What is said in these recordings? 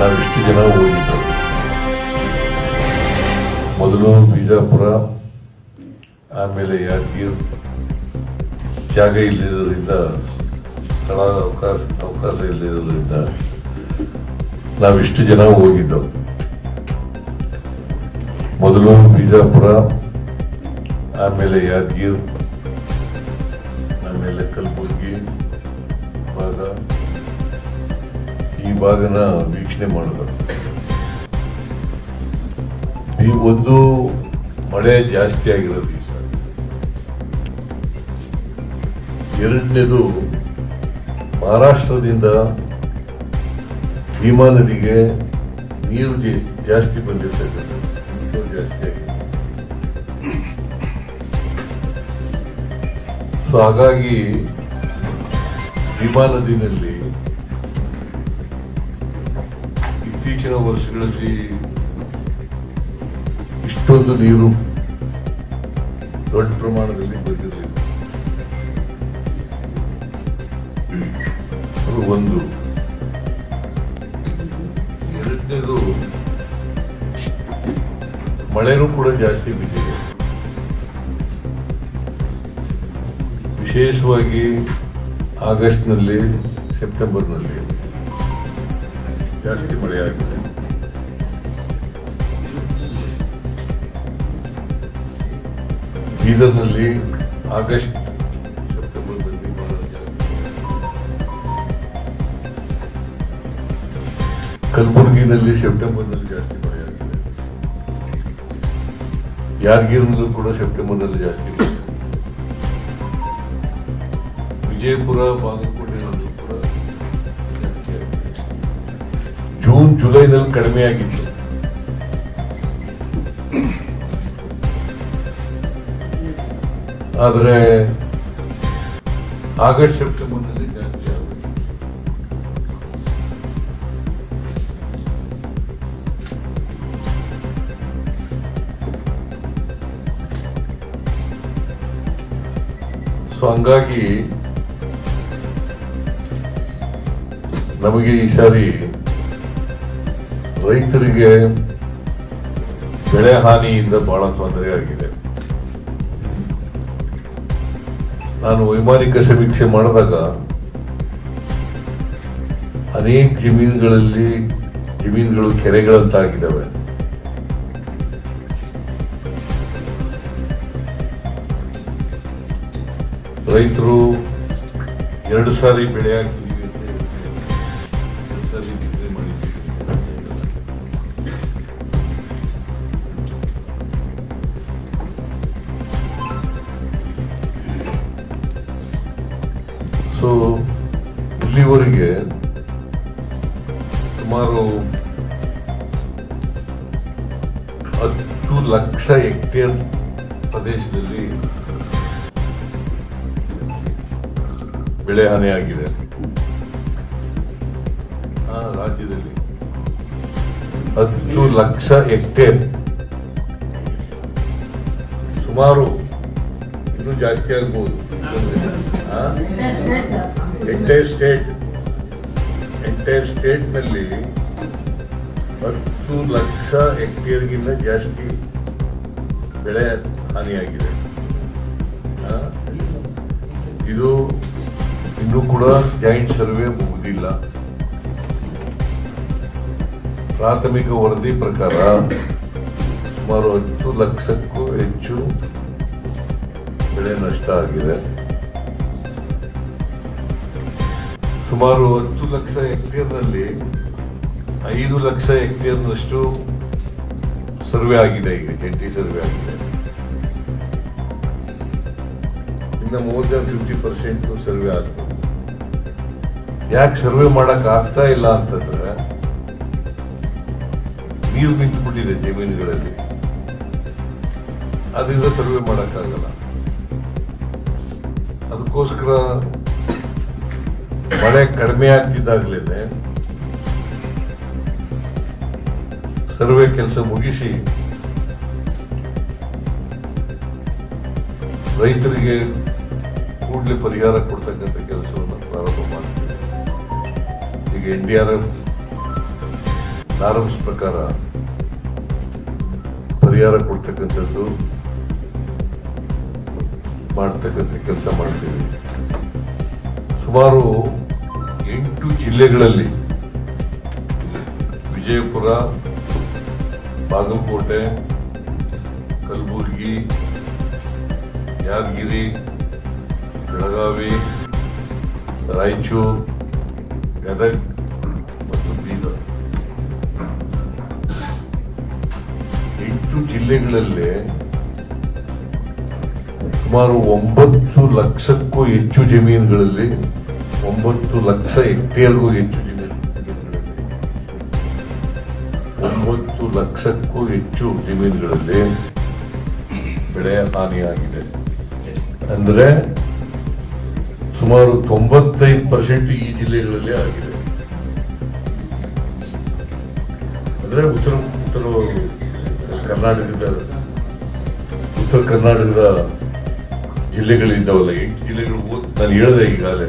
ನಾವಿಷ್ಟು ಜನ ಹೋಗಿದ್ದೆವು ಮೊದಲು ಬಿಜಾಪುರ, ಆಮೇಲೆ ಯಾದಗಿರ್. ಜಾಗ ಇಲ್ಲದಿರೋದ್ರಿಂದ ಸ್ಥಳ ಅವಕಾಶ ಅವಕಾಶ ಇಲ್ಲದಿರೋದ್ರಿಂದ ನಾವಿಷ್ಟು ಜನ ಹೋಗಿದ್ದೆವು. ಮೊದಲು ಬಿಜಾಪುರ, ಆಮೇಲೆ ಯಾದಗಿರ್, ಆಮೇಲೆ ಕಲಬುರಗಿ ಭಾಗ ಈ ಭಾಗನ ವೀಕ್ಷಣೆ ಮಾಡೋದು ಈ ಒಂದು ಮಳೆ ಜಾಸ್ತಿ ಆಗಿರೋದು ಈ ಸಾರಿ ಎರಡನೇದು ಮಹಾರಾಷ್ಟ್ರದಿಂದ ಭೀಮಾ ನದಿಗೆ ನೀರು ಜಾಸ್ತಿ ಬಂದಿರ್ತಕ್ಕಂಥದ್ದು ಜಾಸ್ತಿ ಆಗಿದೆ. ಸೊ ಹಾಗಾಗಿ ಭೀಮಾ ನದಿನಲ್ಲಿ ಇತ್ತೀಚಿನ ವರ್ಷಗಳಲ್ಲಿ ಇಷ್ಟೊಂದು ನೀರು ದೊಡ್ಡ ಪ್ರಮಾಣದಲ್ಲಿ ಬಂದಿರಲಿಲ್ಲ ಅದು ಒಂದು. ಎರಡನೇದು, ಮಳೆನೂ ಕೂಡ ಜಾಸ್ತಿ ಬಿದ್ದಿದೆ. ವಿಶೇಷವಾಗಿ ಆಗಸ್ಟ್ನಲ್ಲಿ, ಸೆಪ್ಟೆಂಬರ್ನಲ್ಲಿ. ಜಾಸ್ತಿ ಮಳೆಯಾಗಿದೆ ಬೀದರ್ನಲ್ಲಿ ಆಗಸ್ಟ್, ಸೆಪ್ಟೆಂಬರ್ನಲ್ಲಿ ಬಹಳ ಜಾಸ್ತಿ. ಕಲಬುರಗಿನಲ್ಲಿ ಸೆಪ್ಟೆಂಬರ್ನಲ್ಲಿ ಜಾಸ್ತಿ ಮಳೆಯಾಗಿದೆ ಯಾದಗಿರಿನಲ್ಲೂ ಕೂಡ ಸೆಪ್ಟೆಂಬರ್ನಲ್ಲಿ ಜಾಸ್ತಿ ಮಳೆ. ವಿಜಯಪುರ ಬಾಗಲಕೋಟೆನಲ್ಲೂ ಜುಲೈನಲ್ಲಿ ಕಡಿಮೆ ಆಗಿತ್ತು. ಆದರೆ ಆಗಸ್ಟ್ ಸೆಪ್ಟೆಂಬರ್ನಲ್ಲಿ ಜಾಸ್ತಿ ಆಗುತ್ತೆ ಸೊ ಹಂಗಾಗಿ ನಮಗೆ ಈ ಸಾರಿ ರೈತರಿಗೆ ಬೆಳೆ ಹಾನಿಯಿಂದ ಬಹಳ ತೊಂದರೆ ಆಗಿದೆ. ನಾನು ವೈಮಾನಿಕ ಸಮೀಕ್ಷೆ ಮಾಡಿದಾಗ ಅನೇಕ ಜಮೀನುಗಳಲ್ಲಿ ಜಮೀನುಗಳು ಕೆರೆಗಳಂತಾಗಿದ್ದಾವೆ. ರೈತರು ಎರಡು ಸಾರಿ ಬೆಳೆ ಹತ್ತು ಲಕ್ಷ ಹೆಕ್ಟೇರ್ ಪ್ರದೇಶದಲ್ಲಿ ಬೆಳೆ ಹಾನಿಯಾಗಿದೆ. ಆ ರಾಜ್ಯದಲ್ಲಿ ಹತ್ತು ಲಕ್ಷ ಹೆಕ್ಟೇರ್ ಸುಮಾರು ಇನ್ನೂ ಜಾಸ್ತಿ ಆಗ್ಬೋದು. ಎಂಟೈರ್ ಸ್ಟೇಟ್ ಎಂಟೈರ್ ಸ್ಟೇಟ್ನಲ್ಲಿ ಹತ್ತು ಲಕ್ಷ ಹೆಕ್ಟೇರ್ಗಿಂತ ಜಾಸ್ತಿ ಬೆಳೆ ಹಾನಿಯಾಗಿದೆ. ಇದು ಇನ್ನೂ ಕೂಡ ಜಾಯಿಂಟ್ ಸರ್ವೆ ಮುಗಿದಿಲ್ಲ. ಪ್ರಾಥಮಿಕ ವರದಿ ಪ್ರಕಾರ ಸುಮಾರು ಹತ್ತು ಲಕ್ಷಕ್ಕೂ ಹೆಚ್ಚು ಬೆಳೆ ನಷ್ಟ ಆಗಿದೆ. ಸುಮಾರು ಹತ್ತು ಲಕ್ಷ ಹೆಕ್ಟೇರ್ನಲ್ಲಿ ಐದು ಲಕ್ಷ ಹೆಕ್ಟೇರ್ನಷ್ಟು ಸರ್ವೆ ಆಗಿದೆ ಈಗ, ಜಂಟಿ ಸರ್ವೆ ಆಗಿದೆ. ಇನ್ನು more than fifty percent survey ಆಗ್ತದೆ ಯಾಕೆ ಸರ್ವೆ ಮಾಡಕ್ ಆಗ್ತಾ ಇಲ್ಲ ಅಂತಂದ್ರೆ, ನೀರು ನಿಂತುಬಿಟ್ಟಿದೆ ಜಮೀನುಗಳಲ್ಲಿ. ಅದರಿಂದ ಸರ್ವೆ ಮಾಡಕ್ಕಾಗಲ್ಲ ಅದಕ್ಕೋಸ್ಕರ ಮಳೆ ಕಡಿಮೆ ಆಗ್ತಿದ್ದಾಗಲೇ ಸರ್ವೆ ಕೆಲಸ ಮುಗಿಸಿ ರೈತರಿಗೆ ಕೂಡಲೇ ಪರಿಹಾರ ಕೊಡ್ತಕ್ಕಂಥ ಕೆಲಸವನ್ನು ಪ್ರಾರಂಭ ಮಾಡ್ತೀವಿ. ಈಗ N D R F norms ಪ್ರಕಾರ ಪರಿಹಾರ ಕೊಡ್ತಕ್ಕಂಥದ್ದು ಮಾಡ್ತಕ್ಕಂಥ ಕೆಲಸ ಮಾಡ್ತೀವಿ. ಸುಮಾರು ಎಂಟು ಜಿಲ್ಲೆಗಳಲ್ಲಿ ವಿಜಯಪುರ ಬಾಗಲಕೋಟೆ, ಕಲಬುರಗಿ, ಯಾದಗಿರಿ, ಬೆಳಗಾವಿ, ರಾಯಚೂರು, ಗದಗ ಮತ್ತು ಬೀದರ್. ಎಂಟು ಜಿಲ್ಲೆಗಳಲ್ಲಿ ಸುಮಾರು ಒಂಬತ್ತು ಲಕ್ಷಕ್ಕೂ ಹೆಚ್ಚು ಜಮೀನುಗಳಲ್ಲಿ, ಒಂಬತ್ತು ಲಕ್ಷ ಹೆಕ್ಟೇರ್ಗೂ ಹೆಚ್ಚು ಜಮೀನು ಒಂಬತ್ತು ಲಕ್ಷಕ್ಕೂ ಹೆಚ್ಚು ಜಮೀನುಗಳಲ್ಲಿ ಬೆಳೆ ಹಾನಿಯಾಗಿದೆ. ಅಂದ್ರೆ ಸುಮಾರು ತೊಂಬತ್ತೈದು ಪರ್ಸೆಂಟ್ ಈ ಜಿಲ್ಲೆಗಳಲ್ಲಿ ಆಗಿದೆ. ಅಂದ್ರೆ ಉತ್ತರ ಉತ್ತರ ಕರ್ನಾಟಕದ ಉತ್ತರ ಕರ್ನಾಟಕದ ಜಿಲ್ಲೆಗಳಿದ್ದಾವಲ್ಲ, ಎಂಟು ಜಿಲ್ಲೆಗಳು ನಾನು ಹೇಳಿದೆ ಈಗಾಗಲೇ,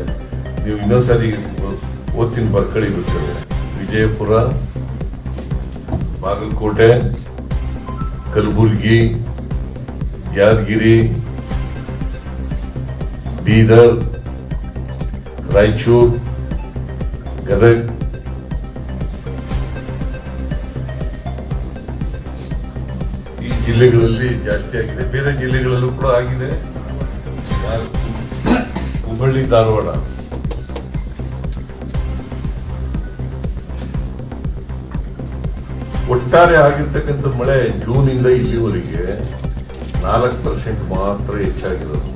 ನೀವು ಇನ್ನೊಂದ್ಸರಿ ಓದ್ತೀನಿ ಬರ್ಕಳಿ ಬರ್ತದೆ ವಿಜಯಪುರ ಬಾಗಲಕೋಟೆ, ಕಲಬುರಗಿ, ಯಾದಗಿರಿ, ಬೀದರ್, ರಾಯಚೂರು, ಗದಗ್. ಈ ಜಿಲ್ಲೆಗಳಲ್ಲಿ ಜಾಸ್ತಿ ಆಗಿದೆ. ಬೇರೆ ಜಿಲ್ಲೆಗಳಲ್ಲೂ ಕೂಡ ಆಗಿದೆ. ಹುಬ್ಬಳ್ಳಿ ಧಾರವಾಡ. ಒಟ್ಟಾರೆ ಆಗಿರ್ತಕ್ಕಂಥ ಮಳೆ ಜೂನ್ ಇಂದ ಇಲ್ಲಿವರೆಗೆ ನಾಲ್ಕು ಪರ್ಸೆಂಟ್ ಮಾತ್ರ ಹೆಚ್ಚಾಗಿರೋದು.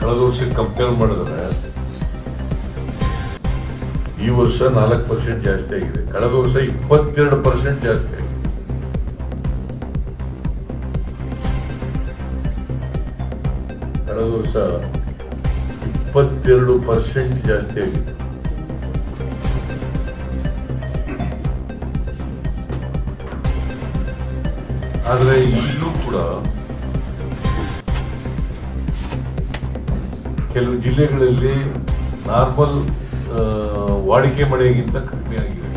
ಕಳೆದ ವರ್ಷ ಕಂಪೇರ್ ಮಾಡಿದ್ರೆ ಈ ವರ್ಷ ನಾಲ್ಕು ಪರ್ಸೆಂಟ್ ಜಾಸ್ತಿ ಆಗಿದೆ. ಕಳೆದ ವರ್ಷ ಇಪ್ಪತ್ತೆರಡು ಪರ್ಸೆಂಟ್ ಜಾಸ್ತಿ ಆಗಿದೆ. ಕಳೆದ ವರ್ಷ ಇಪ್ಪತ್ತೆರಡು ಪರ್ಸೆಂಟ್ ಜಾಸ್ತಿ ಆಗಿದೆ ಆದರೆ ಇಲ್ಲೂ ಕೂಡ ಕೆಲವು ಜಿಲ್ಲೆಗಳಲ್ಲಿ ನಾರ್ಮಲ್ ವಾಡಿಕೆ ಮಳೆಗಿಂತ ಕಡಿಮೆ ಆಗಿದೆ.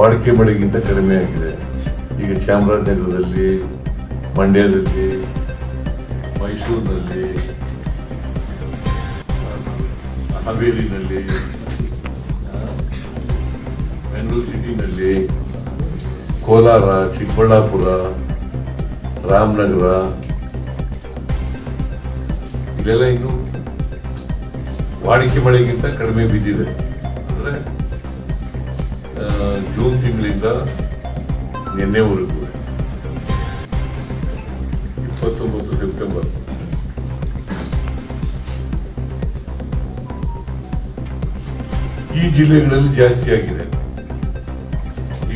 ವಾಡಿಕೆ ಮಳೆಗಿಂತ ಕಡಿಮೆ ಆಗಿದೆ. ಈಗ ಚಾಮರಾಜನಗರದಲ್ಲಿ ಮಂಡ್ಯದಲ್ಲಿ, ಮೈಸೂರಿನಲ್ಲಿ, ಹಾವೇರಿನಲ್ಲಿ, ಬೆಂಗಳೂರು ಸಿಟಿನಲ್ಲಿ, ಕೋಲಾರ, ಚಿಕ್ಕಬಳ್ಳಾಪುರ, ರಾಮನಗರ, ಇಲ್ಲೆಲ್ಲ ಇನ್ನು ವಾಡಿಕೆ ಮಳೆಗಿಂತ ಕಡಿಮೆ ಬಿದ್ದಿದೆ. ಅಂದ್ರೆ ಜೂನ್ ತಿಂಗಳಿಂದ ಇಪ್ಪತ್ತೊಂಬತ್ತು ಸೆಪ್ಟೆಂಬರ್. ಈ ಜಿಲ್ಲೆಗಳಲ್ಲಿ ಜಾಸ್ತಿ ಆಗಿದೆ.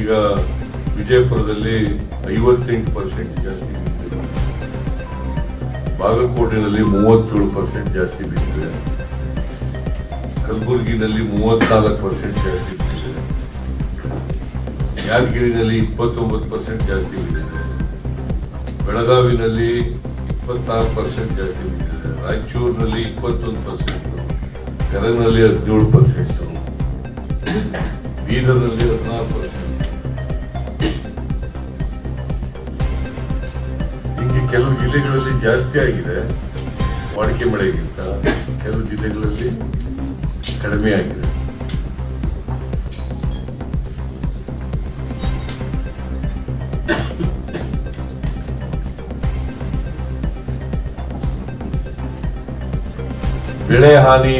ಈಗ ವಿಜಯಪುರದಲ್ಲಿ ಐವತ್ತೆಂಟು ಪರ್ಸೆಂಟ್ ಜಾಸ್ತಿ ಬಿದ್ದಿದೆ. ಬಾಗಲಕೋಟೆನಲ್ಲಿ ಮೂವತ್ತೇಳು ಪರ್ಸೆಂಟ್ ಜಾಸ್ತಿ ಬಿದ್ದಿದೆ. ಕಲಬುರಗಿನಲ್ಲಿ ಮೂವತ್ನಾಲ್ಕು ಪರ್ಸೆಂಟ್ ಜಾಸ್ತಿ ಯಾದಗಿರಿನಲ್ಲಿ ಇಪ್ಪತ್ತೊಂಬತ್ತು ಪರ್ಸೆಂಟ್ ಜಾಸ್ತಿ ಬಿದ್ದಿದೆ. ಬೆಳಗಾವಿನಲ್ಲಿ ಇಪ್ಪತ್ತಾರು ಪರ್ಸೆಂಟ್ ಜಾಸ್ತಿ ಬಿದ್ದಿದೆ. ರಾಯಚೂರಿನಲ್ಲಿ ಇಪ್ಪತ್ತೊಂದು ಪರ್ಸೆಂಟ್ ಕರಗ್ನಲ್ಲಿ ಹದಿನೇಳು ಪರ್ಸೆಂಟ್ ಬೀದರ್ನಲ್ಲಿ ಹದಿನಾರು ಪರ್ಸೆಂಟ್ ಹೀಗೆ ಕೆಲವು ಜಿಲ್ಲೆಗಳಲ್ಲಿ ಜಾಸ್ತಿ ಆಗಿದೆ. ವಾಡಿಕೆ ಮಳೆಗಿಂತ ಕೆಲವು ಜಿಲ್ಲೆಗಳಲ್ಲಿ ಕಡಿಮೆ ಆಗಿದೆ. ಬೆಳೆ ಹಾನಿ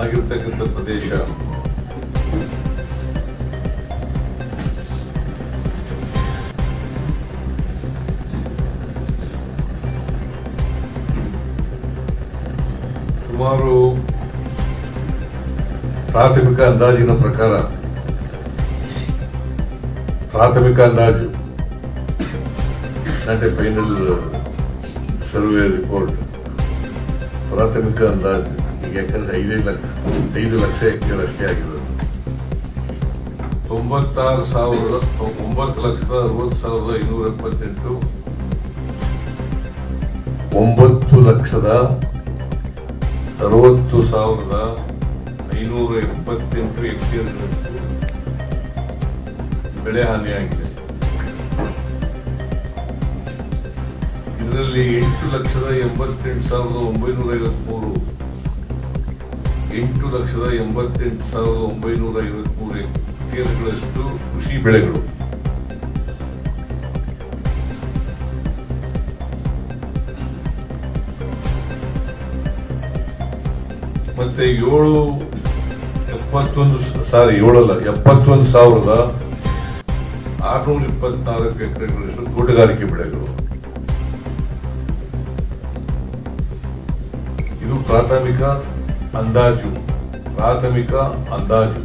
ಆಗಿರ್ತಕ್ಕಂಥ ಪ್ರದೇಶ. ಸುಮಾರು ಪ್ರಾಥಮಿಕ ಅಂದಾಜಿನ ಪ್ರಕಾರ ಪ್ರಾಥಮಿಕ ಅಂದಾಜು. ಫೈನಲ್ ಸರ್ವೆ ರಿಪೋರ್ಟ್ ಪ್ರಾಥಮಿಕ ಅಂದಾಜು ಯಾಕಂದ್ರೆ ಐದೈದು ಲಕ್ಷ, ಐದು ಲಕ್ಷ ಹೆಕ್ಟೇರ್ ಅಷ್ಟೇ ಆಗಿರೋದು ತೊಂಬತ್ತಾರು ಸಾವಿರದ ಒಂಬತ್ತು ಲಕ್ಷದ ಅರವತ್ತು ಸಾವಿರದ ಐನೂರ ಎಪ್ಪತ್ತೆಂಟು, ಒಂಬತ್ತು ಲಕ್ಷದ ಅರವತ್ತು ಸಾವಿರದ ಐನೂರ ಎಪ್ಪತ್ತೆಂಟು ಎಕರೆ ಬೆಳೆ ಹಾನಿಯಾಗಿದೆ. ಇದರಲ್ಲಿ ಎಂಟು ಲಕ್ಷದ ಎಂಬತ್ತೆಂಟು ಸಾವಿರದ ಒಂಬೈನೂರ ಐವತ್ಮೂರು. ಎಂಟು ಲಕ್ಷದ ಎಂಬತ್ತೆಂಟು ಸಾವಿರದ ಒಂಬೈನೂರ ಐವತ್ಮೂರು ಹೆಕ್ಟೇರ್ಗಳಷ್ಟು ಕೃಷಿ ಬೆಳೆಗಳು. ಮತ್ತೆ ಏಳು ಎಪ್ಪತ್ತೊಂದು ಸಾರಿ, ಏಳಲ್ಲ, ಎಪ್ಪತ್ತೊಂದು ಸಾವಿರದ ಆರ್ನೂರ ಇಪ್ಪತ್ನಾಲ್ಕು ಎಕರೆಗಳಷ್ಟು ತೋಟಗಾರಿಕೆ ಬೆಳೆಗಳು. ಪ್ರಾಥಮಿಕ ಅಂದಾಜು ಪ್ರಾಥಮಿಕ ಅಂದಾಜು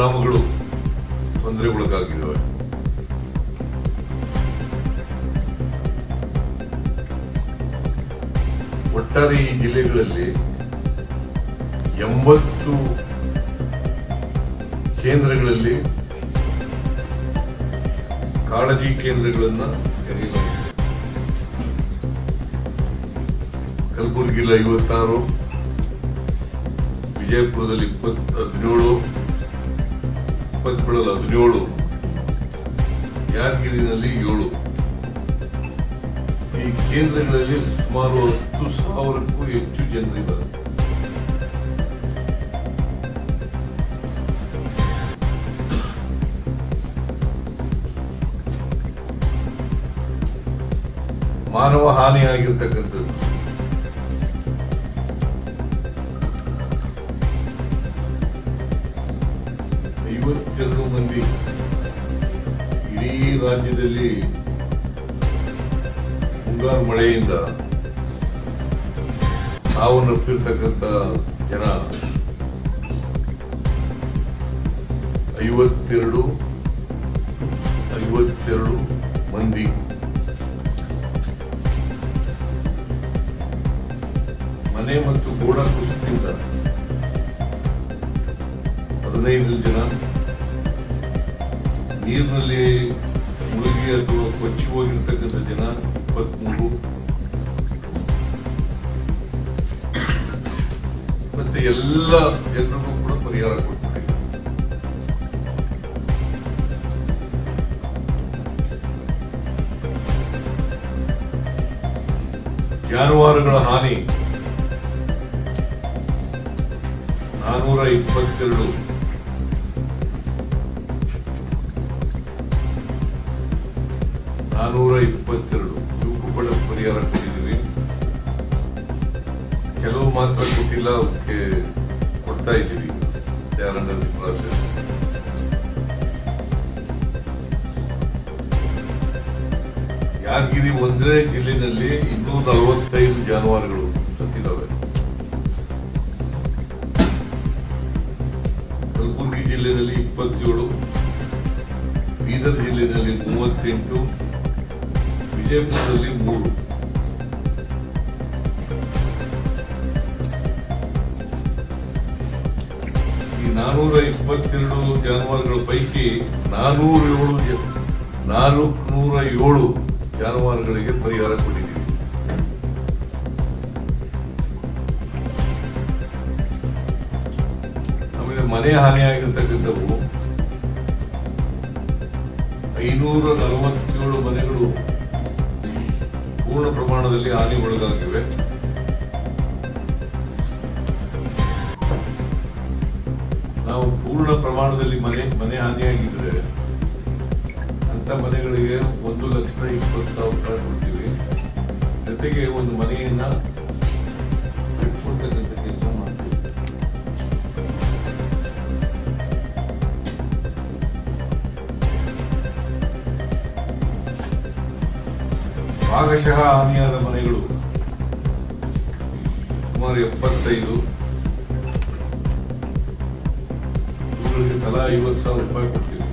ಗ್ರಾಮಗಳು ತೊಂದರೆಗೊಳಗಾಗಿದ್ದಾವೆ ಒಟ್ಟಾರೆ ಈ ಜಿಲ್ಲೆಗಳಲ್ಲಿ ಎಂಬತ್ತು ಕೇಂದ್ರಗಳಲ್ಲಿ ಕಾಳಜಿ ಕೇಂದ್ರಗಳನ್ನು ತೆರೆಯಲಾಗಿದೆ. ಕಲಬುರಗಿಯಲ್ಲಿ ಐವತ್ತಾರು, ವಿಜಯಪುರದಲ್ಲಿ ಇಪ್ಪತ್ತು ಹದಿನೇಳು ಇಪ್ಪತ್ತೇಳಲ್ಲಿ ಹದಿನೇಳು ಯಾದಗಿರಿನಲ್ಲಿ ಏಳು. ಈ ಕೇಂದ್ರಗಳಲ್ಲಿ ಸುಮಾರು ಹತ್ತು ಸಾವಿರಕ್ಕೂ ಹೆಚ್ಚು ಜನರಿದ್ದಾರೆ ಮಾನವ ಹಾನಿಯಾಗಿರ್ತಕ್ಕಂಥದ್ದು. ಮಂದಿ. ಇಡೀ ರಾಜ್ಯದಲ್ಲಿ ಮುಂಗಾರು ಮಳೆಯಿಂದ ಸಾವನ್ನಪ್ಪಿರ್ತಕ್ಕಂಥ ಜನ ಐವತ್ತೆರಡು ಐವತ್ತೆರಡು ಮಂದಿ. ಮನೆ ಮತ್ತು ಗೋಡ ಕುಸಿತದಿಂದ ಹದಿನೈದು ಜನ ನೀರಿನಲ್ಲಿ ಮುಳುಗಿ ಅಥವಾ ಕೊಚ್ಚಿ ಹೋಗಿರ್ತಕ್ಕಂಥ ಜನ ಇಪ್ಪತ್ಮೂರು. ಮತ್ತೆ ಎಲ್ಲ ಜನರಿಗೂ ಕೂಡ ಪರಿಹಾರ ಕೊಡ್ತಾರೆ. ಜಾನುವಾರುಗಳ ಹಾನಿ. ನಾನೂರ ಇಪ್ಪತ್ತೆರಡು. ನಾನೂರ ಇಪ್ಪತ್ತೆರಡು ಕೂಡ ಪರಿಹಾರ ಕೊಟ್ಟಿದ್ದೀವಿ. ಕೆಲವು ಮಾತ್ರ ಕೊಟ್ಟಿಲ್ಲ, ಅದಕ್ಕೆ ಕೊಡ್ತಾ ಇದ್ದೀವಿ. ಯಾದಗಿರಿ ಒಂದೇ ಜಿಲ್ಲೆನಲ್ಲಿ ಇನ್ನೂರ ನಲವತ್ತೈದು ಜಾನುವಾರುಗಳು ಸತ್ತಿದ್ದಾವೆ. ಕಲಬುರಗಿ ಜಿಲ್ಲೆಯಲ್ಲಿ ಇಪ್ಪತ್ತೇಳು, ಬೀದರ್ ಜಿಲ್ಲೆಯಲ್ಲಿ ಮೂವತ್ತೆಂಟು ವಿಜಯಪುರದಲ್ಲಿ ಮೂರು ಈ ನಾನೂರ ಇಪ್ಪತ್ತೆರಡು ಜಾನುವಾರುಗಳ ಪೈಕಿ ನಾನೂರ ಏಳು ನಾಲ್ಕುನೂರ ಏಳು ಜಾನುವಾರುಗಳಿಗೆ ಪರಿಹಾರ ಕೊಟ್ಟಿದ್ದೀವಿ. ಆಮೇಲೆ ಮನೆ ಹಾನಿಯಾಗಿರ್ತಕ್ಕಂಥವು ಐನೂರ ನಲವತ್ತೇಳು ಮನೆಗಳು ಪೂರ್ಣ ಪ್ರಮಾಣದಲ್ಲಿ ಹಾನಿಗೊಳಗಾಗಿವೆ ನಾವು ಪೂರ್ಣ ಪ್ರಮಾಣದಲ್ಲಿ ಮನೆ ಮನೆ ಹಾನಿಯಾಗಿದ್ರೆ ಅಂತ ಮನೆಗಳಿಗೆ ಒಂದು ಲಕ್ಷದ ಇಪ್ಪತ್ತು ಸಾವಿರ ರೂಪಾಯಿ ಕೊಡ್ತೀವಿ. ಜೊತೆಗೆ ಒಂದು ಮನೆಯನ್ನ ಭಾಗಶಃ ಹಾನಿಯಾದ ಮನೆಗಳು. ಸುಮಾರು ಎಪ್ಪತ್ತೈದು. ಇವುಗಳಿಗೆ ತಲಾ ಐವತ್ತು ಸಾವಿರ ರೂಪಾಯಿ ಕೊಡ್ತೀವಿ.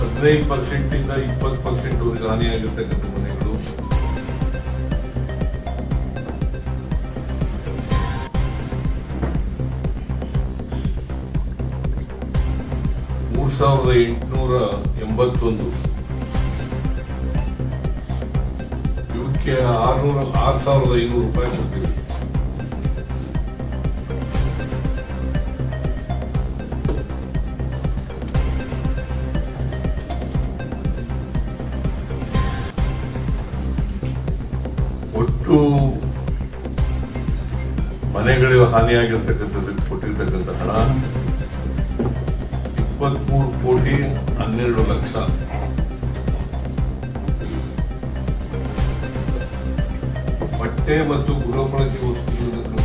ಹದಿನೈದು ಪರ್ಸೆಂಟ್ ಇಂದ ಇಪ್ಪತ್ತು ಪರ್ಸೆಂಟ್ ವರೆಗೆ ಹಾನಿಯಾಗಿರ್ತಕ್ಕಂಥ ಎಂಟುನೂರ ಎಂಬತ್ತೊಂದು. ಇವಕ್ಕೆ ಆರ್ನೂರ ಆರು ಸಾವಿರದ ಐನೂರು ರೂಪಾಯಿ ಕೊಡ್ತೀವಿ. ಒಟ್ಟು ಮನೆಗಳಿಗೆ ಹಾನಿಯಾಗಿರ್ತಕ್ಕಂಥದ್ದಕ್ಕೆ ಕೋಟಿ ಹನ್ನೆರಡು ಲಕ್ಷ. ಬಟ್ಟೆ ಮತ್ತು ಗೃಹಬಳಕೆ ವಸ್ತುಗಳನ್ನು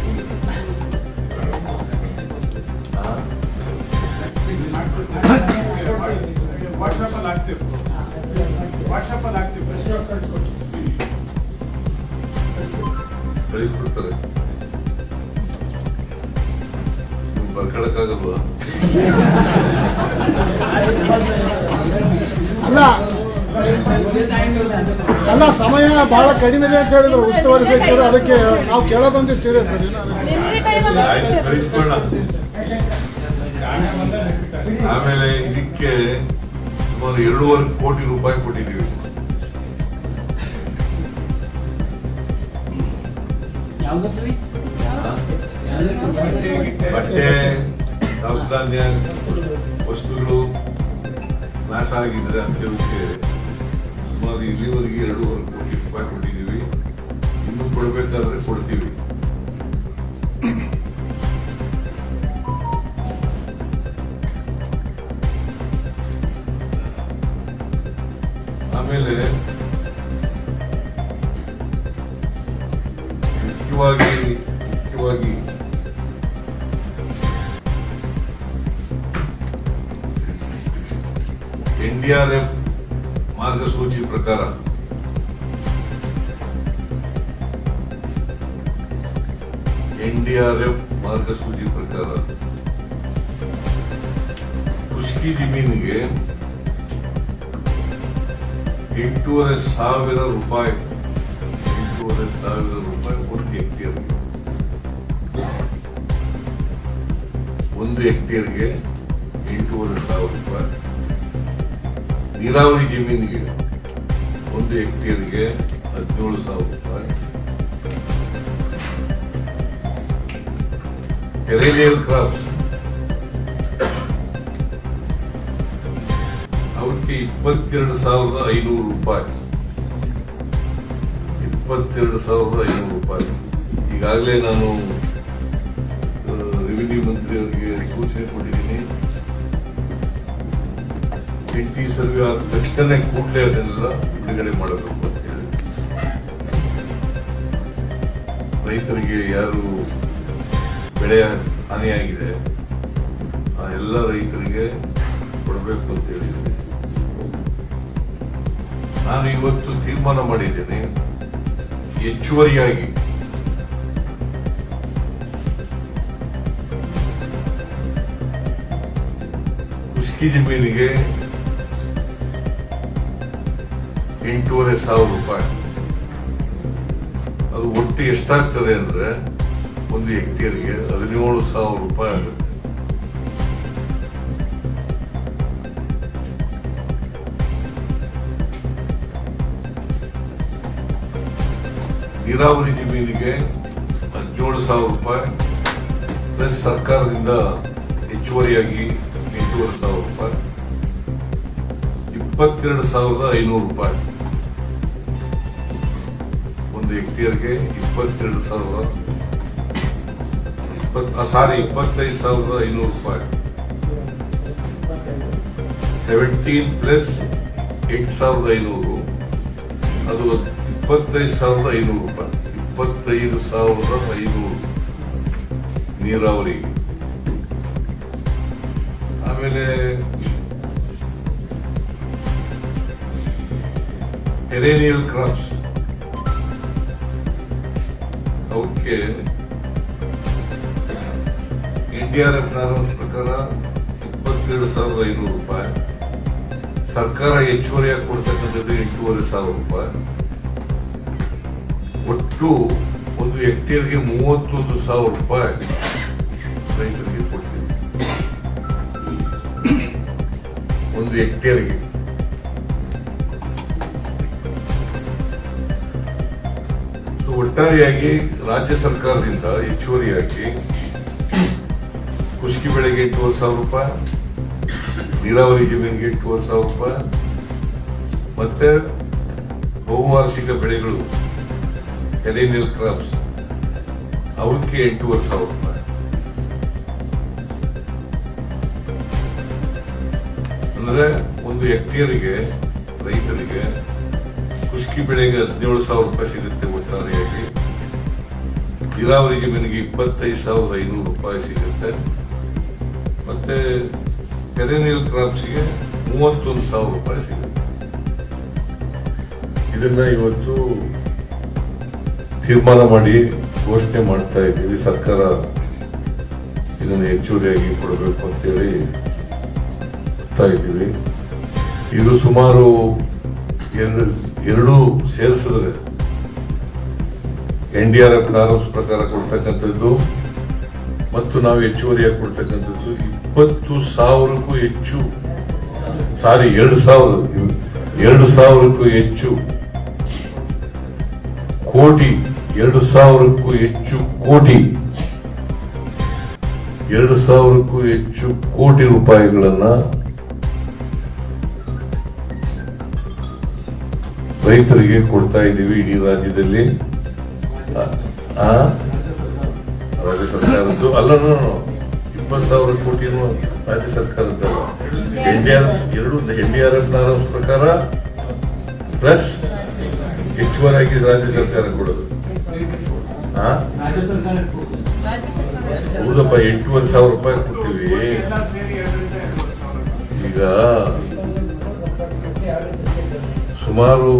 ವಾಟ್ಸಪ್ ಅಲ್ಲಿ ಹಾಕ್ತೀವಿ ವಾಟ್ಸಪ್ ಅಲ್ಲಿ ಹಾಕ್ತೀವಿ ಕಳಿಸ್ಬಿಡ್ತಾರೆ ಅಲ್ಲ ಅಲ್ಲ ಸಮಯ ಬಹಳ ಕಡಿಮೆ ಇದೆ ಅಂತ ಹೇಳಿದ್ರು ಉಸ್ತುವಾರಿ ಸಚಿವರು ಅದಕ್ಕೆ ನಾವು ಕೇಳೋದೊಂದಿಷ್ಟು ಇದೆ ಸರ್ ಆಮೇಲೆ ಇದಕ್ಕೆ ಸುಮಾರು ಎರಡೂವರೆ ಕೋಟಿ ರೂಪಾಯಿ ಕೊಟ್ಟಿದ್ದೀವಿ. ಬಟ್ಟೆ ದವಸ ಧಾನ್ಯ ವಸ್ತುಗಳು ನಾಶ ಆಗಿದ್ರೆ ಅಂತೇಳಕ್ಕೆ ಸುಮಾರು ಇಲ್ಲಿವರೆಗೆ ಎರಡೂವರೆ ಕೋಟಿ ರೂಪಾಯಿ ಕೊಟ್ಟಿದ್ದೀವಿ. ಇನ್ನೂ ಕೊಡಬೇಕಾದ್ರೆ ಕೊಡ್ತೀವಿ. ಆಮೇಲೆ ಮುಖ್ಯವಾಗಿ ಎನ್ಡಿಆರ್ಎಫ್ ಮಾರ್ಗಸೂಚಿ ಪ್ರಕಾರ ಎನ್ಡಿಆರ್ಎಫ್ ಮಾರ್ಗಸೂಚಿ ಪ್ರಕಾರ ಕೃಷಿ ಜಮೀನಿಗೆ ಎಂಟೂವರೆ ಸಾವಿರ ರೂಪಾಯಿ, ಎಂಟೂವರೆ ಸಾವಿರ ರೂಪಾಯಿ ಒಂದು ಹೆಕ್ಟೇರ್ಗೆ ಒಂದು ಹೆಕ್ಟೇರ್ಗೆ ನೀರಾವರಿ ಜಮೀನಿಗೆ ಒಂದು ಹೆಕ್ಟೇರ್ಗೆ ಹದಿನೇಳು ಸಾವಿರ ರೂಪಾಯಿ. ಪೆರೇನಿಯಲ್ ಕ್ರಾಪ್ಸ್ ಅವಕ್ಕೆ ಇಪ್ಪತ್ತೆರಡು ಸಾವಿರದ ಐನೂರು ರೂಪಾಯಿ. ಇಪ್ಪತ್ತೆರಡು ಸಾವಿರದ ಐನೂರು ರೂಪಾಯಿ. ಈಗಾಗಲೇ ನಾನು ರೆವಿನ್ಯೂ ಮಂತ್ರಿಯವರಿಗೆ ಸೂಚನೆ ಕೊಟ್ಟಿದ್ದೀನಿ. ಎಂಟಿ ಸರ್ವೆ ಆದ ತಕ್ಷಣ ಕೂಡಲೇ ಅದನ್ನೆಲ್ಲ ಬಿಡುಗಡೆ ಮಾಡಬೇಕು ಅಂತ ಹೇಳಿ. ರೈತರಿಗೆ ಯಾರು ಬೆಳೆ ಹಾನಿಯಾಗಿದೆ, ಆ ಎಲ್ಲ ರೈತರಿಗೆ ಕೊಡಬೇಕು ಅಂತ ಹೇಳಿದ್ದೀನಿ. ನಾನು ಇವತ್ತು ತೀರ್ಮಾನ ಮಾಡಿದ್ದೇನೆ, ಹೆಚ್ಚುವರಿಯಾಗಿ ಕೃಷಿ ಜಮೀನಿಗೆ ಎಂಟೂವರೆ ಸಾವಿರ ರೂಪಾಯಿ. ಅದು ಒಟ್ಟು ಎಷ್ಟಾಗ್ತದೆ ಅಂದ್ರೆ ಒಂದು ಹೆಕ್ಟೇರ್ಗೆ ಹದಿನೇಳು ಸಾವಿರ ರೂಪಾಯಿ ಆಗುತ್ತೆ. ನೀರಾವರಿ ಜಮೀನಿಗೆ ಹದಿನೇಳು ಸಾವಿರ ರೂಪಾಯಿ, ಪ್ಲಸ್ ಸರ್ಕಾರದಿಂದ ಹೆಚ್ಚುವರಿಯಾಗಿ ಎಂಟೂವರೆ ಸಾವಿರ ರೂಪಾಯಿ, ಇಪ್ಪತ್ತೆರಡು ಸಾವಿರದ ಐನೂರು ರೂಪಾಯಿ. ಹೆಕ್ಟೇರ್ಗೆ ಇಪ್ಪತ್ತೆರಡು ಸಾವಿರ. ಇಪ್ಪತ್ ಸಾರಿ ಇಪ್ಪತ್ತೈದು ಸಾವಿರದ ಐನೂರು ರೂಪಾಯಿ. ಸೆವೆಂಟೀನ್ ಪ್ಲಸ್ ಎಂಟು ಸಾವಿರದ ಐನೂರು. ಅದು ಇಪ್ಪತ್ತೈದು ಸಾವಿರದ ಐನೂರು ರೂಪಾಯಿ. ಇಪ್ಪತ್ತೈದು ಸಾವಿರದ ಐನೂರು ನೀರಾವರಿ. ಆಮೇಲೆ ಪೆರೇನಿಯಲ್ ಕ್ರಾಪ್ಸ್ ಅವಕ್ಕೆ ಎನ್ಡಿಆರ್ಎಫ್ ಪ್ರಕಾರ ಇಪ್ಪತ್ತೇಳು ಸಾವಿರದ ಐನೂರು ರೂಪಾಯಿ. ಸರ್ಕಾರ ಹೆಚ್ಚುವರಿಯಾಗಿ ಕೊಡ್ತಕ್ಕಂಥದ್ದು ಎಂಟೂವರೆ ಸಾವಿರ ರೂಪಾಯಿ. ಒಟ್ಟು ಒಂದು ಹೆಕ್ಟೇರ್ಗೆ ಮೂವತ್ತೊಂದು ಸಾವಿರ ರೂಪಾಯಿ ರೈತರಿಗೆ ಕೊಡ್ತೀವಿ. ಒಂದು ಹೆಕ್ಟೇರ್ಗೆ. ಒಟ್ಟಾರೆಯಾಗಿ ರಾಜ್ಯ ಸರ್ಕಾರದಿಂದ ಹೆಚ್ಚುವರಿಯಾಗಿ ಕುಷ್ಕಿ ಬೆಳೆಗೆ ಎಂಟೂವರೆ ಸಾವಿರ ರೂಪಾಯಿ, ನೀರಾವರಿ ಜಮೀನಿಗೆ ಎಂಟೂವರೆ ಸಾವಿರ ರೂಪಾಯಿ, ಮತ್ತೆ ಬಹುವಾರ್ಷಿಕ ಬೆಳೆಗಳು, ಎಲೆನಿಯಲ್ ಕ್ರಾಪ್ಸ್ ಅವಕ್ಕೆ ಎಂಟೂವರೆ ಸಾವಿರ ರೂಪಾಯಿ. ಅಂದ್ರೆ ಒಂದು ಹೆಕ್ಟೇರಿಗೆ, ರೈತರಿಗೆ ಕುಷ್ಕಿ ಬೆಳೆಗೆ ಹದಿನೇಳು ಸಾವಿರ ರೂಪಾಯಿ ಸಿಗುತ್ತೆ ಒಟ್ಟಾರೆಯಾಗಿ ನೀರಾವರಿ ನನಗೆ ಇಪ್ಪತ್ತೈದು ಸಾವಿರದ ಐನೂರು ರೂಪಾಯಿ ಸಿಗುತ್ತೆ. ಮತ್ತೆ ನೀರು ಕ್ರಾಪ್ಸ್ಗೆ ಮೂವತ್ತೊಂದು ಸಾವಿರ ರೂಪಾಯಿ ಸಿಗುತ್ತೆ. ಇದನ್ನ ಇವತ್ತು ತೀರ್ಮಾನ ಮಾಡಿ ಘೋಷಣೆ ಮಾಡ್ತಾ ಇದ್ದೀವಿ. ಸರ್ಕಾರ ಇದನ್ನು ಹೆಚ್ಚುವರಿಯಾಗಿ ಕೊಡಬೇಕು ಅಂತೇಳಿ ಇದ್ದೀವಿ. ಇದು ಸುಮಾರು ಎರಡು ಎರಡು ಸೇರಿಸಿದ್ರೆ ಎನ್ ಡಿ ಆರ್ ಎಫ್ ಪ್ರಕಾರ ಕೊಡ್ತಕ್ಕಂಥದ್ದು ಮತ್ತು ನಾವು ಹೆಚ್ಚುವರಿಯಾಗಿ ಕೊಡ್ತಕ್ಕಂಥದ್ದು ಇಪ್ಪತ್ತು ಸಾವಿರಕ್ಕೂ ಹೆಚ್ಚು ಸಾರಿ, ಎರಡು ಸಾವಿರ, ಎರಡು ಸಾವಿರಕ್ಕೂ ಹೆಚ್ಚು ಕೋಟಿ, ಎರಡು ಸಾವಿರಕ್ಕೂ ಹೆಚ್ಚು ಕೋಟಿ, ಎರಡು ಸಾವಿರಕ್ಕೂ ಹೆಚ್ಚು ಕೋಟಿ ರೂಪಾಯಿಗಳನ್ನ ರೈತರಿಗೆ ಕೊಡ್ತಾ ಇದ್ದೀವಿ ಇಡೀ ರಾಜ್ಯದಲ್ಲಿ? ರಾಜ್ಯ ಸರ್ಕಾರದ್ದು ಅಲ್ಲ ಇಪ್ಪತ್ತು ಸಾವಿರ ಕೋಟಿನೂ ರಾಜ್ಯ ಸರ್ಕಾರದ್ದಲ್ಲ ಎನ್ ಡಿ ಆರ್ ಎರಡು ಎನ್ ಡಿ ಆರ್ ಎಫ್ ಪ್ರಕಾರ ಪ್ಲಸ್ ಹೆಚ್ಚುವರಿಯಾಗಿ ರಾಜ್ಯ ಸರ್ಕಾರ ಕೊಡೋದು. ಹೌದಪ್ಪ, ಎಂಟೂವರೆ ಸಾವಿರ ರೂಪಾಯಿ ಕೊಡ್ತೀವಿ. ಈಗ ಸುಮಾರು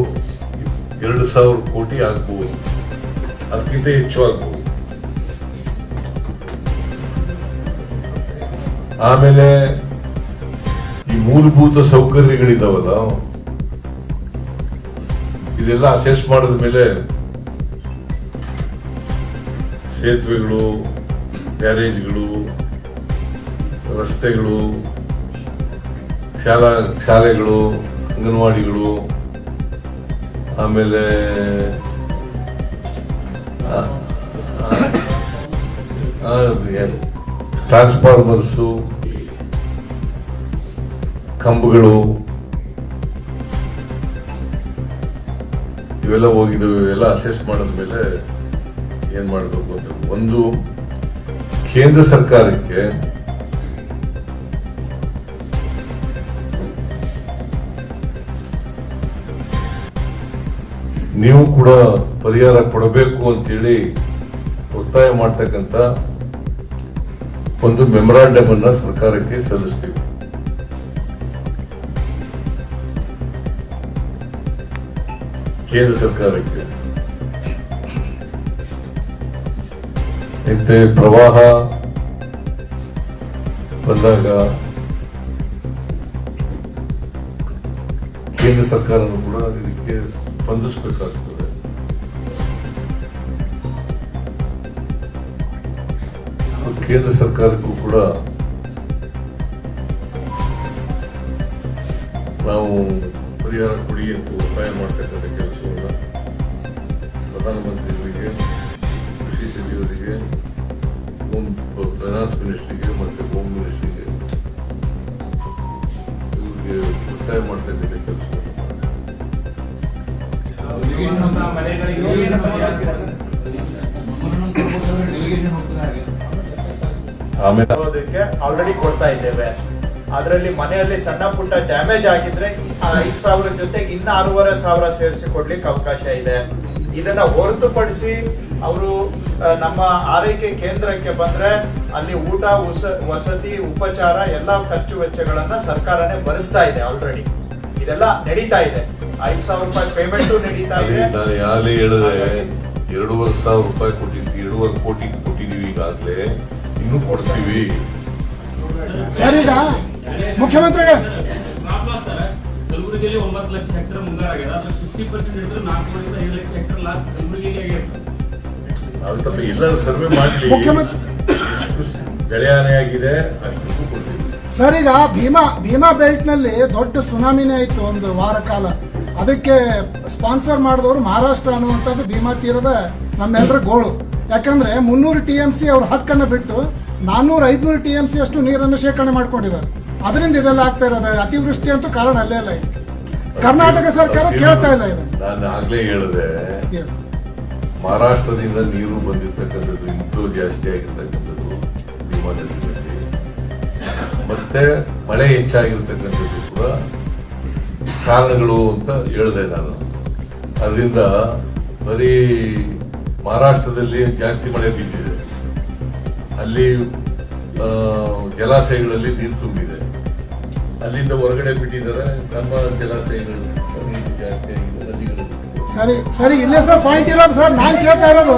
ಎರಡು ಸಾವಿರ ಕೋಟಿ ಆಗ್ಬಹುದು ಅದಕ್ಕಿಂತ ಹೆಚ್ಚು ಆಮೇಲೆ ಈ ಮೂಲಭೂತ ಸೌಕರ್ಯಗಳಿದಾವಲ್ಲ ಇದೆಲ್ಲ ಅಸೆಸ್ ಮಾಡಿದ ಮೇಲೆ ಸೇತುವೆಗಳು ಬ್ಯಾರೇಜ್ಗಳು ರಸ್ತೆಗಳು, ಶಾಲಾ, ಶಾಲೆಗಳು, ಅಂಗನವಾಡಿಗಳು, ಆಮೇಲೆ ಟ್ರಾನ್ಸ್ಫಾರ್ಮರ್ಸು ಕಂಬಗಳು ಇವೆಲ್ಲ ಹೋಗಿದ್ದವು ಇವೆಲ್ಲ ಅಸೆಸ್ ಮಾಡಿದ್ಮೇಲೆ ಏನ್ ಮಾಡಬೇಕು ಅಂತ. ಒಂದು ಕೇಂದ್ರ ಸರ್ಕಾರಕ್ಕೆ ನೀವು ಕೂಡ ಪರಿಹಾರ ಕೊಡಬೇಕು ಅಂತೇಳಿ ಒತ್ತಾಯ ಮಾಡ್ತಕ್ಕಂಥ ಒಂದು ಮೆಮೊರಾಂಡಮ್ ಅನ್ನ ಸರ್ಕಾರಕ್ಕೆ ಸಲ್ಲಿಸ್ತೀವಿ. ಕೇಂದ್ರ ಸರ್ಕಾರಕ್ಕೆ. ಇಂತೆ ಪ್ರವಾಹ ಬಂದಾಗ ಕೇಂದ್ರ ಸರ್ಕಾರನು ಕೂಡ ಇದಕ್ಕೆ ಸ್ಪಂದಿಸಬೇಕಾಗ್ತದೆ ಕೇಂದ್ರ ಸರ್ಕಾರಕ್ಕೂ ಕೂಡ ನಾವು ಪರಿಹಾರ ಕೊಡಿ ಅಂತ ಒತ್ತಾಯ ಮಾಡ್ತಕ್ಕಂಥ ಕೆಲಸವನ್ನು. ಪ್ರಧಾನಮಂತ್ರಿಗಳಿಗೆ ಕೃಷಿ ಸಚಿವರಿಗೆ ಹೋಮ್ ಫೈನಾನ್ಸ್ ಮಿನಿಸ್ಟ್ರಿಗೆ ಮತ್ತು ಹೋಮ್ ಮಿನಿಸ್ಟ್ರಿಗೆ ಇವರಿಗೆ ಒತ್ತಾಯ ಮಾಡ್ತಕ್ಕಂಥ ಕೆಲಸವನ್ನು. ಆಲ್ರೆಡಿ ಕೊಡ್ತಾ ಇದ್ದೇವೆ. ಅದರಲ್ಲಿ ಮನೆಯಲ್ಲಿ ಸಣ್ಣ ಪುಟ್ಟ ಡ್ಯಾಮೇಜ್ ಆಗಿದ್ರೆ, ಆ ಐದ್ ಸಾವಿರ ಜೊತೆಗೆ ಇನ್ನ ಆರೂವರೆ ಸಾವಿರ ಸೇರಿಸಿ ಕೊಡ್ಲಿಕ್ಕೆ ಅವಕಾಶ ಇದೆ. ಇದನ್ನ ಹೊರತುಪಡಿಸಿ ಅವರು ನಮ್ಮ ಆರೈಕೆ ಕೇಂದ್ರಕ್ಕೆ ಬಂದ್ರೆ ಅಲ್ಲಿ ಊಟ ವಸತಿ, ಉಪಚಾರ, ಎಲ್ಲ ಖರ್ಚು ವೆಚ್ಚಗಳನ್ನ ಸರ್ಕಾರನೇ ಭರಿಸ್ತಾ ಇದೆ ಆಲ್ರೆಡಿ ಇದೆಲ್ಲ ನಡೀತಾ ಇದೆ. ಐದ್ ಸಾವಿರ ರೂಪಾಯಿ ಪೇಮೆಂಟ್ ನಡೀತಾ ಇದೆ. ನಾನು ಯಾಲೇ ಹೇಳಿದ್ರೆ ಎರಡೂವರೆ ಸಾವಿರ ರೂಪಾಯಿ ಕೊಟ್ಟಿದ್ವಿ ಎರಡೂವರೆ ಕೋಟಿ ಕೊಟ್ಟಿದೀವಿ ಈಗಾಗಲೇ ಇನ್ನೂ ಕೊಡ್ತೀವಿ. ಸರ್ ಈಗ ಮುಖ್ಯಮಂತ್ರಿಗಳೇ? ಕಲಬುರಗಿಯಲ್ಲಿ ಒಂಬತ್ತು ಲಕ್ಷ ಹೆಕ್ಟರ್ ಮುಂಗಾರಾಗ್ಯದ ಅದ್ರ ಫಿಫ್ಟಿ ಪರ್ಸೆಂಟ್ ಹಿಡಿದ್ರೆ ನಾಲ್ಕೂವರೆಯಿಂದ ಐದು ಲಕ್ಷ ಹೆಕ್ಟರ್ ಲಾಸ್ ಕಲಬುರಗಿಗೆ ಆಗ್ಯದ ಎಲ್ಲರೂ ಸರ್ವೆ ಮಾಡಿ ಮುಖ್ಯಮಂತ್ರಿ- ಎಷ್ಟು ಬೆಳೆ ಹಾನಿ ಆಗಿದೆ ಅಷ್ಟು ಸರ್ ಈಗ ಭೀಮಾ ಭೀಮಾ ಬೆಲ್ಟ್ನಲ್ಲಿ ದೊಡ್ಡ ಸುನಾಮಿನೇ ಆಯ್ತು ಒಂದು ವಾರ ಕಾಲ. ಅದಕ್ಕೆ ಸ್ಪಾನ್ಸರ್ ಮಾಡಿದವರು ಮಹಾರಾಷ್ಟ್ರ ಅನ್ನುವಂಥದ್ದು ಭೀಮಾ ತೀರದ ನಮ್ಮೆಲ್ಲರ ಗೋಳು. ಯಾಕಂದ್ರೆ ಮುನ್ನೂರು ಟಿ ಎಂ ಸಿ ಅವ್ರ ಹಕ್ಕನ್ನು ಬಿಟ್ಟು ನಾನ್ನೂರು ಐದ್ನೂರು ಟಿ ಎಂ ಸಿ ಅಷ್ಟು ನೀರನ್ನು ಶೇಖರಣೆ ಮಾಡ್ಕೊಂಡಿದ್ದಾರೆ. ಅದರಿಂದ ಇದೆಲ್ಲ ಆಗ್ತಾ ಇರೋದು ಅತಿವೃಷ್ಟಿ ಅಂತೂ ಕಾರಣ ಅಲ್ಲೇ ಅಲ್ಲ ಇದು. ಕರ್ನಾಟಕ ಸರ್ಕಾರ ಕೇಳ್ತಾ ಇಲ್ಲ ಇದು ನಾನು ಆಗ್ಲೇ ಹೇಳಿದೆ ಮಹಾರಾಷ್ಟ್ರದಿಂದ ನೀರು ಬಂದಿರ್ತಕ್ಕಂಥದ್ದು ಇಂಪ್ರೂವ್ ಜಾಸ್ತಿ ಆಗಿರ್ತಕ್ಕಂಥದ್ದು ಭೀಮಾ ನದಿಯಲ್ಲಿ ಮತ್ತೆ ಮಳೆ ಹೆಚ್ಚಾಗಿರ್ತಕ್ಕಂಥದ್ದು ಕೂಡ. ಕಾರಣಗಳು ಅಂತ ಹೇಳಿದೆ ನಾನು. ಅದರಿಂದ ಬರೀ ಮಹಾರಾಷ್ಟ್ರದಲ್ಲಿ ಜಾಸ್ತಿ ಮಳೆ ಬಿದ್ದಿದೆ. ಅಲ್ಲಿ ಜಲಾಶಯಗಳಲ್ಲಿ ನೀರು ತುಂಬಿದೆ. ಅಲ್ಲಿಂದ ಹೊರಗಡೆ ಬಿಟ್ಟಿದ್ದಾರೆ. ನಮ್ಮ ಜಲಾಶಯಗಳು ಜಾಸ್ತಿ ಆಗಿದೆ ನದಿಗಳು. ಸರಿ ಸರಿ, ಇಲ್ಲೇ ಸರ್ ಪಾಯಿಂಟ್ ಇರೋದು ಸರ್, ನಾನು ಕೇಳ್ತಾ ಇರೋದು.